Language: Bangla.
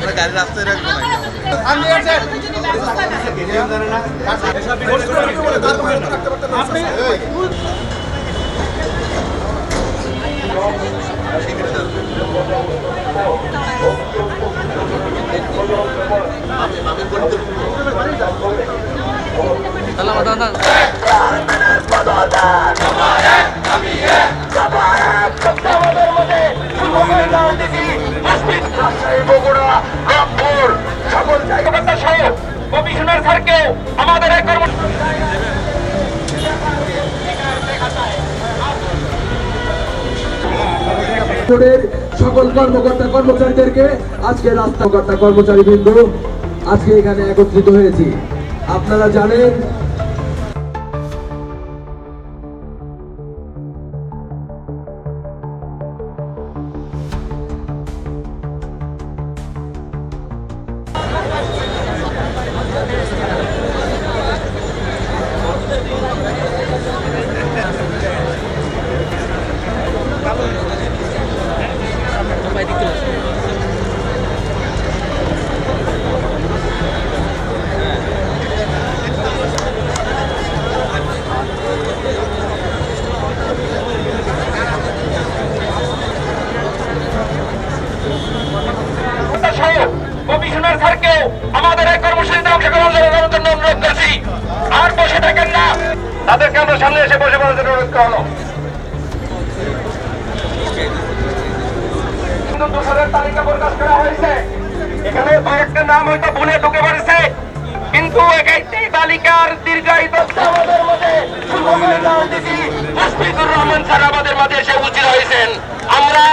আমরা গাড়ি রাস্তায় রাখব নাকি বোর্ডের সকল কর্মকর্তা কর্মচারীদেরকে আজকে রাস্তাকর্তা কর্মচারী বৃন্দ আজকে এখানে একত্রিত হয়েছি। আপনারা জানেন তাদেরকে আমরা সামনে এসে বসে জন্য অনুরোধ করা হলো কিন্তু দোষরের তালিকা প্রকাশ করা হয়েছে। এখানে কয়েকটা নাম হয়তো ঢুকে পড়েছে। কিন্তু তালিকার রহমান আমাদের মাঝে হয়েছেন। আমরা